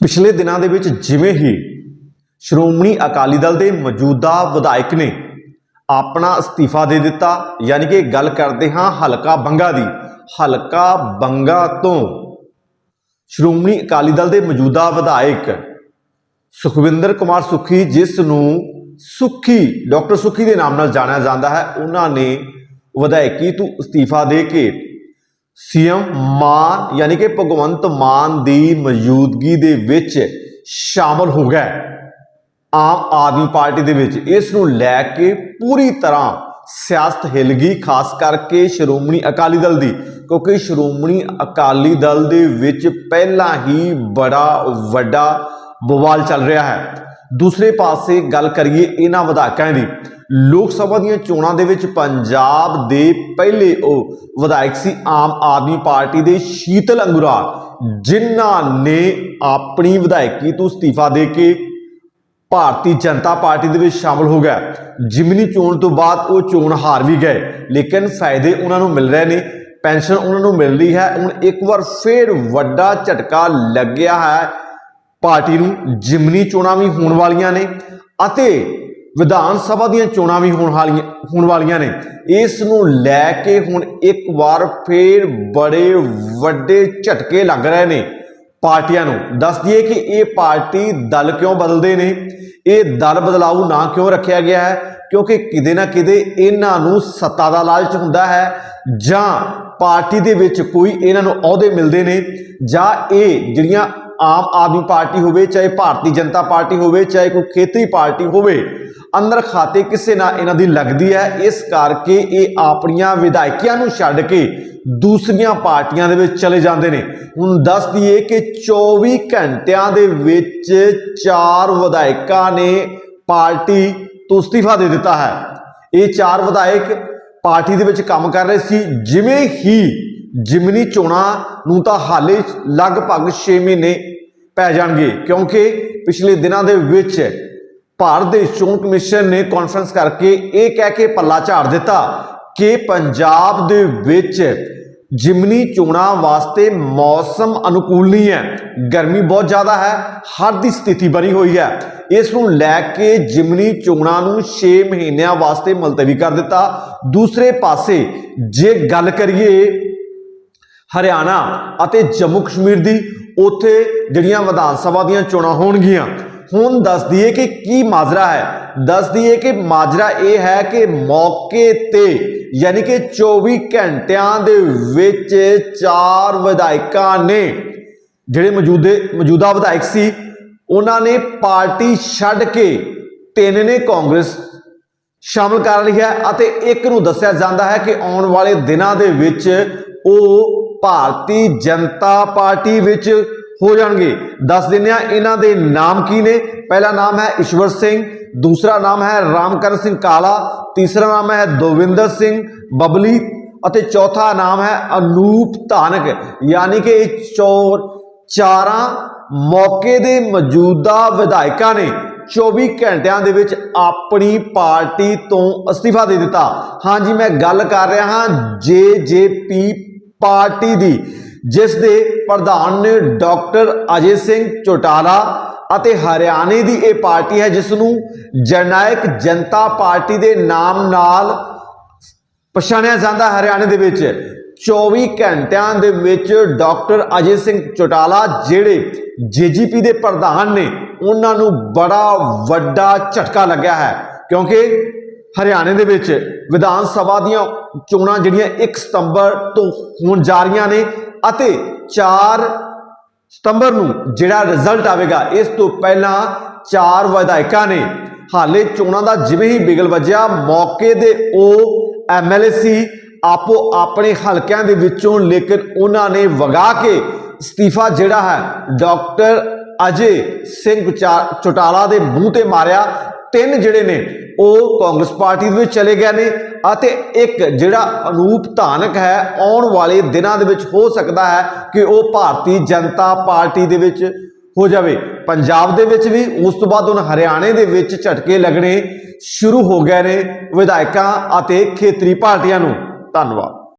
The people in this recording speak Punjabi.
ਪਿਛਲੇ ਦਿਨਾਂ ਦੇ ਵਿੱਚ ਜਿਵੇਂ ਹੀ ਸ਼੍ਰੋਮਣੀ ਅਕਾਲੀ ਦਲ ਦੇ ਮੌਜੂਦਾ ਵਿਧਾਇਕ ਨੇ ਆਪਣਾ ਅਸਤੀਫਾ ਦੇ ਦਿੱਤਾ, ਯਾਨੀ ਕਿ ਗੱਲ ਕਰਦੇ ਹਾਂ ਹਲਕਾ ਬੰਗਾ ਦੀ। ਹਲਕਾ ਬੰਗਾ ਤੋਂ ਸ਼੍ਰੋਮਣੀ ਅਕਾਲੀ ਦਲ ਦੇ ਮੌਜੂਦਾ ਵਿਧਾਇਕ ਸੁਖਵਿੰਦਰ ਕੁਮਾਰ ਸੁੱਖੀ, ਜਿਸ ਨੂੰ ਸੁੱਖੀ, ਡਾਕਟਰ ਸੁੱਖੀ ਦੇ ਨਾਮ ਨਾਲ ਜਾਣਿਆ ਜਾਂਦਾ ਹੈ, ਉਹਨਾਂ ਨੇ ਵਿਧਾਇਕੀ ਤੋਂ ਅਸਤੀਫਾ ਦੇ ਕੇ ਸੀਐਮ ਮਾਨ, ਯਾਨੀ ਕਿ ਭਗਵੰਤ ਮਾਨ ਦੀ ਮੌਜੂਦਗੀ ਦੇ ਵਿੱਚ ਸ਼ਾਮਲ ਹੋ ਗਿਆ ਆਮ ਆਦਮੀ ਪਾਰਟੀ ਦੇ ਵਿੱਚ ਇਸ ਨੂੰ ਲੈ ਕੇ ਪੂਰੀ ਤਰ੍ਹਾਂ ਸਿਆਸਤ ਹਿੱਲ ਗਈ, ਖਾਸ ਕਰਕੇ ਸ਼੍ਰੋਮਣੀ ਅਕਾਲੀ ਦਲ ਦੀ, ਕਿਉਂਕਿ ਸ਼੍ਰੋਮਣੀ ਅਕਾਲੀ ਦਲ ਦੇ ਵਿੱਚ ਪਹਿਲਾਂ ਹੀ ਬੜਾ ਵੱਡਾ ਬਵਾਲ ਚੱਲ ਰਿਹਾ ਹੈ। ਦੂਸਰੇ ਪਾਸੇ ਗੱਲ ਕਰੀਏ ਇਹਨਾਂ ਵਿਧਾਇਕਾਂ ਦੀ। ਲੋਕ ਸਭਾ ਦੀਆਂ ਚੋਣਾਂ ਦੇ ਵਿੱਚ ਪੰਜਾਬ ਦੇ ਪਹਿਲੇ ਉਹ ਵਿਧਾਇਕ ਸੀ ਆਮ ਆਦਮੀ ਪਾਰਟੀ ਦੇ ਸ਼ੀਤਲ ਅੰਗੁਰਾਲ ਜਿਨ੍ਹਾਂ ਨੇ ਆਪਣੀ ਵਿਧਾਇਕੀ ਤੋਂ ਅਸਤੀਫਾ ਦੇ ਕੇ ਭਾਰਤੀ ਜਨਤਾ ਪਾਰਟੀ ਦੇ ਵਿੱਚ ਸ਼ਾਮਲ ਹੋ ਗਿਆ। ਜਿਮਨੀ ਚੋਣ ਤੋਂ ਬਾਅਦ ਉਹ ਚੋਣ ਹਾਰ ਵੀ ਗਏ, ਲੇਕਿਨ ਫਾਇਦੇ ਉਹਨਾਂ ਨੂੰ ਮਿਲ ਰਹੇ ਨੇ, ਪੈਨਸ਼ਨ ਉਹਨਾਂ ਨੂੰ ਮਿਲ ਰਹੀ ਹੈ। ਹੁਣ ਇੱਕ ਵਾਰ ਫੇਰ ਵੱਡਾ ਝਟਕਾ ਲੱਗਿਆ ਹੈ ਪਾਰਟੀ ਨੂੰ ਜਿਮਨੀ ਚੋਣਾਂ ਵੀ ਹੋਣ ਵਾਲੀਆਂ ਨੇ ਅਤੇ ਵਿਧਾਨ ਸਭਾ ਦੀਆਂ ਚੋਣਾਂ ਵੀ ਹੋਣ ਵਾਲੀਆਂ ਹੋਣ ਵਾਲੀਆਂ ਨੇ। ਇਸ ਨੂੰ ਲੈ ਕੇ ਹੁਣ ਇੱਕ ਵਾਰ ਫੇਰ ਬੜੇ ਵੱਡੇ ਝਟਕੇ ਲੱਗ ਰਹੇ ਨੇ ਪਾਰਟੀਆਂ ਨੂੰ। ਦੱਸ ਦਈਏ ਕਿ ਇਹ ਪਾਰਟੀ ਦਲ ਕਿਉਂ ਬਦਲਦੇ ਨੇ? ਇਹ ਦਲ ਬਦਲਾਊ ਨਾ ਕਿਉਂ ਰੱਖਿਆ ਗਿਆ ਹੈ? ਕਿਉਂਕਿ ਕਿਤੇ ਨਾ ਕਿਤੇ ਇਹਨਾਂ ਨੂੰ ਸੱਤਾ ਦਾ ਲਾਲਚ ਹੁੰਦਾ ਹੈ ਜਾਂ ਪਾਰਟੀ ਦੇ ਵਿੱਚ ਕੋਈ ਇਹਨਾਂ ਨੂੰ ਅਹੁਦੇ ਮਿਲਦੇ ਨੇ ਜਾਂ ਇਹ ਜਿਹੜੀਆਂ ਆਮ ਆਦਮੀ ਪਾਰਟੀ ਹੋਵੇ, ਚਾਹੇ ਭਾਰਤੀ ਜਨਤਾ ਪਾਰਟੀ ਹੋਵੇ, ਚਾਹੇ ਕੋਈ ਖੇਤਰੀ ਪਾਰਟੀ ਹੋਵੇ, ਅੰਦਰ ਖਾਤੇ ਕਿਸੇ ਨਾਲ ਇਹਨਾਂ ਦੀ ਲੱਗਦੀ ਹੈ। ਇਸ ਕਰਕੇ ਇਹ ਆਪਣੀਆਂ ਵਿਧਾਇਕੀਆਂ ਨੂੰ ਛੱਡ ਕੇ ਦੂਸਰੀਆਂ ਪਾਰਟੀਆਂ ਦੇ ਵਿੱਚ ਚਲੇ ਜਾਂਦੇ ਨੇ। ਹੁਣ ਦੱਸ ਦਈਏ ਕਿ 24 ਘੰਟਿਆਂ ਦੇ ਵਿੱਚ ਚਾਰ ਵਿਧਾਇਕਾਂ ਨੇ ਪਾਰਟੀ ਤੋਂ ਅਸਤੀਫਾ ਦੇ ਦਿੱਤਾ ਹੈ। ਇਹ ਚਾਰ ਵਿਧਾਇਕ ਪਾਰਟੀ ਦੇ ਵਿੱਚ ਕੰਮ ਕਰ ਰਹੇ ਸੀ। ਜਿਵੇਂ ਹੀ ਜਿਮਨੀ ਚੋਣਾਂ ਨੂੰ ਤਾਂ ਹਾਲੇ ਲਗਭਗ 6 ਮਹੀਨੇ ਪੈ ਜਾਣਗੇ, ਕਿਉਂਕਿ ਪਿਛਲੇ ਦਿਨਾਂ ਦੇ ਵਿੱਚ ਭਾਰਤ ਦੇ ਚੋਣ ਕਮਿਸ਼ਨ ਨੇ ਕਾਨਫਰੰਸ ਕਰਕੇ ਇਹ ਕਹਿ ਕੇ ਪੱਲਾ ਝਾੜ ਦਿੱਤਾ ਕਿ ਪੰਜਾਬ ਦੇ ਵਿੱਚ ਜਿਮਨੀ ਚੋਣਾਂ ਵਾਸਤੇ ਮੌਸਮ ਅਨੁਕੂਲ ਨਹੀਂ ਹੈ। ਗਰਮੀ ਬਹੁਤ ਜ਼ਿਆਦਾ ਹੈ, ਹੜ੍ਹ ਦੀ ਸਥਿਤੀ ਬਣੀ ਹੋਈ ਹੈ। ਇਸ ਨੂੰ ਲੈ ਕੇ ਜਿਮਨੀ ਚੋਣਾਂ ਨੂੰ 6 ਮਹੀਨਿਆਂ ਵਾਸਤੇ ਮੁਲਤਵੀ ਕਰ ਦਿੱਤਾ। ਦੂਸਰੇ ਪਾਸੇ ਜੇ ਗੱਲ ਕਰੀਏ ਹਰਿਆਣਾ ਅਤੇ ਜੰਮੂ ਕਸ਼ਮੀਰ ਦੀ ਉੱਥੇ ਜਿਹੜੀਆਂ ਵਿਧਾਨ ਸਭਾ ਦੀਆਂ ਚੋਣਾਂ ਹੋਣਗੀਆਂ। ਹੁਣ ਦੱਸ ਦਈਏ ਕਿ ਕੀ ਮਾਜਰਾ ਹੈ? ਦੱਸ ਦਈਏ ਕਿ ਮਾਜਰਾ ਇਹ ਹੈ ਕਿ ਮੌਕੇ ਤੇ ਯਾਨੀ ਕਿ 24 ਘੰਟਿਆਂ ਦੇ ਵਿੱਚ ਚਾਰ ਵਿਧਾਇਕਾਂ ਨੇ, ਜਿਹੜੇ ਮੌਜੂਦੇ, ਮੌਜੂਦਾ ਵਿਧਾਇਕ ਸੀ, ਉਹਨਾਂ ਨੇ ਪਾਰਟੀ ਛੱਡ ਕੇ ਤਿੰਨ ਨੇ ਕਾਂਗਰਸ ਸ਼ਾਮਲ ਕਰ ਲਈ ਹੈ ਅਤੇ ਇੱਕ ਨੂੰ ਦੱਸਿਆ ਜਾਂਦਾ ਹੈ ਕਿ ਆਉਣ ਵਾਲੇ ਦਿਨਾਂ ਦੇ ਵਿੱਚ ਉਹ ਭਾਰਤੀ ਜਨਤਾ ਪਾਰਟੀ ਵਿੱਚ ਹੋ ਜਾਣਗੇ। ਦੱਸ ਦਿੰਦੇ ਆ ਇਹਨਾਂ ਦੇ ਨਾਮ ਕੀ ਨੇ? ਪਹਿਲਾ ਨਾਮ ਹੈ ਈਸ਼ਵਰ ਸਿੰਘ, ਦੂਸਰਾ ਨਾਮ ਹੈ ਰਾਮਕਰਨ ਸਿੰਘ ਕਾਲਾ, ਤੀਸਰਾ ਨਾਮ ਹੈ ਦਵਿੰਦਰ ਸਿੰਘ ਬਬਲੀ ਅਤੇ ਚੌਥਾ ਨਾਮ ਹੈ ਅਨੂਪ ਧਾਨਕ। ਯਾਨੀ ਕਿ ਇਹ ਚੋਰ ਚਾਰਾਂ ਮੌਕੇ ਦੇ ਮੌਜੂਦਾ ਵਿਧਾਇਕਾਂ ਨੇ 24 ਘੰਟਿਆਂ ਦੇ ਵਿੱਚ ਆਪਣੀ ਪਾਰਟੀ ਤੋਂ ਅਸਤੀਫਾ ਦੇ ਦਿੱਤਾ। ਹਾਂਜੀ, ਮੈਂ ਗੱਲ ਕਰ ਰਿਹਾ ਹਾਂ ਜੇਜੇਪੀ ਪਾਰਟੀ ਦੀ, ਜਿਸ ਦੇ ਪ੍ਰਧਾਨ ਨੇ ਡਾਕਟਰ ਅਜੇ ਸਿੰਘ ਚੋਟਾਲਾ ਅਤੇ ਹਰਿਆਣੇ ਦੀ ਇਹ ਪਾਰਟੀ ਹੈ, ਜਿਸ ਨੂੰ ਜਨਨਾਇਕ ਜਨਤਾ ਪਾਰਟੀ ਦੇ ਨਾਮ ਨਾਲ ਪਛਾਣਿਆ ਜਾਂਦਾ ਹਰਿਆਣੇ ਦੇ ਵਿੱਚ। 24 ਘੰਟਿਆਂ ਦੇ ਵਿੱਚ ਡਾਕਟਰ ਅਜੇ ਸਿੰਘ ਚੋਟਾਲਾ, ਜਿਹੜੇ ਜੀਜੀਪੀ ਦੇ ਪ੍ਰਧਾਨ ਨੇ, ਉਹਨਾਂ ਨੂੰ ਬੜਾ ਵੱਡਾ ਝਟਕਾ ਲੱਗਿਆ ਹੈ, ਕਿਉਂਕਿ ਹਰਿਆਣੇ ਦੇ ਵਿੱਚ ਵਿਧਾਨ ਸਭਾ ਦੀਆਂ ਚੋਣਾਂ ਜਿਹੜੀਆਂ 1 ਸਤੰਬਰ ਤੋਂ ਹੋਣ ਜਾ ਰਹੀਆਂ ਨੇ ਅਤੇ 4 ਸਤੰਬਰ ਨੂੰ ਜਿਹੜਾ ਰਿਜ਼ਲਟ ਆਵੇਗਾ, ਇਸ ਤੋਂ ਪਹਿਲਾਂ ਚਾਰ ਵਿਧਾਇਕਾਂ ਨੇ ਹਾਲੇ ਚੋਣਾਂ ਦਾ ਜਿਵੇਂ ਹੀ ਬਿਗਲ ਵੱਜਿਆ, ਮੌਕੇ ਦੇ ਉਹ ਐਮਐਲਏ ਸੀ ਆਪੋ ਆਪਣੇ ਹਲਕਿਆਂ ਦੇ ਵਿੱਚੋਂ, ਲੇਕਿਨ ਉਹਨਾਂ ਨੇ ਵਗਾ ਕੇ ਅਸਤੀਫਾ ਜਿਹੜਾ ਹੈ, ਡਾਕਟਰ ਅਜੇ ਸਿੰਘ ਚਾ- ਚੌਟਾਲਾ ਦੇ ਮੂੰਹ ਤੇ ਮਾਰਿਆ ਤਿੰਨ ਜਿਹੜੇ ਨੇ, ਉਹ ਕਾਂਗਰਸ ਪਾਰਟੀ ਦੇ ਵਿੱਚ ਚਲੇ ਗਏ ਨੇ ਅਤੇ ਇੱਕ ਜਿਹੜਾ ਅਨੂਪ ਧਾਨਕ ਹੈ, ਆਉਣ ਵਾਲੇ ਦਿਨਾਂ ਦੇ ਵਿੱਚ ਹੋ ਸਕਦਾ ਹੈ ਕਿ ਉਹ ਭਾਰਤੀ ਜਨਤਾ ਪਾਰਟੀ ਦੇ ਵਿੱਚ ਹੋ ਜਾਵੇ। ਪੰਜਾਬ ਦੇ ਵਿੱਚ ਵੀ, ਉਸ ਤੋਂ ਬਾਅਦ ਹੁਣ ਹਰਿਆਣੇ ਦੇ ਵਿੱਚ ਝਟਕੇ ਲੱਗਣੇ ਸ਼ੁਰੂ ਹੋ ਗਏ ਨੇ ਵਿਧਾਇਕਾਂ ਅਤੇ ਖੇਤਰੀ ਪਾਰਟੀਆਂ ਨੂੰ। ਧੰਨਵਾਦ।